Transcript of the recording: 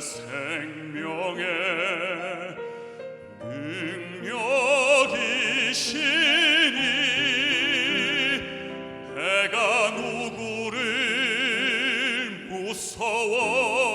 생명의 능력이시니 내가 누구를 무서워